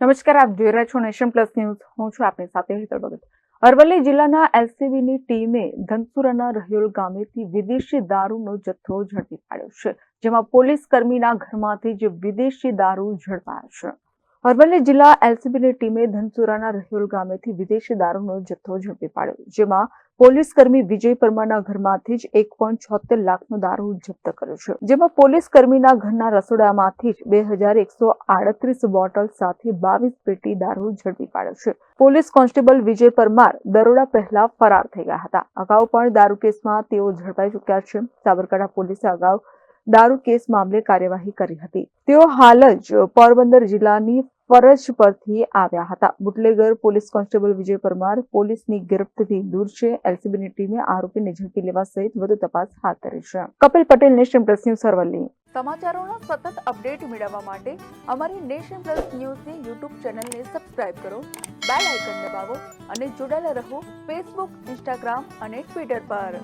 નમસ્કાર, આપ જોઈ રહ્યા છો નેશન પ્લસ ન્યૂઝ. હું છું આપની સાથે હેતલ ભગત. અરવલ્લી જિલ્લાના એલસીબીની ટીમે ધનસુરાના રહ્યોલ ગામેથી વિદેશી દારૂનો જથ્થો ઝડપી પાડ્યો છે, જેમાં પોલીસ કર્મીના ઘરમાંથી જ વિદેશી દારૂ ઝડપાયો છે. અરવલ્લી જિલ્લા એલસીબીની ટીમે ધનસુરાના રહિયોલ ગામેથી વિદેશી દારૂનો જથ્થો ઝડપી પાડ્યો, જેમાં પોલીસ કર્મી વિજય પરમારના ઘરમાંથી જ એક પોઈન્ટ છોતેર લાખનો દારૂ જપ્ત કર્યો છે. જેમાં પોલીસ કર્મીના ઘરના રસોડામાંથી જ બે હજાર એકસો આડત્રીસ બોટલ સાથે બાવીસ પેટી દારૂ ઝડપી પાડ્યો છે. પોલીસ કોન્સ્ટેબલ વિજય પરમાર દરોડા પહેલા ફરાર થઈ ગયા હતા. અગાઉ પણ દારૂ કેસમાં તેઓ ઝડપાઈ ચૂક્યા છે. સાબરકાંઠા પોલીસે અગાઉ દારૂ કેસ મામલે કાર્યવાહી કરી હતી. તેઓ હાલ જ પોરબંદર જિલ્લાની ફરજ પરથી આવ્યા હતા. Bootlegger police constable Vijay Parmar પોલીસની ગિરફ્તથી દૂર છે. એલસીબીની ટીમે આરોપીને ઝડપી લેવા સહિત વધુ તપાસ હાથ ધરી છે. Kapil Patel, nation plus news, Aravalli. સમાચારોના સતત અપડેટ મેળવવા માટે અમારી નેશન પ્લસ ન્યૂઝની યુટ્યુબ ચેનલને સબસ્ક્રાઇબ કરો, બેલ આઇકન દબાવો અને જોડાયેલા રહો ફેસબુક, ઇન્સ્ટાગ્રામ અને ટ્વિટર પર.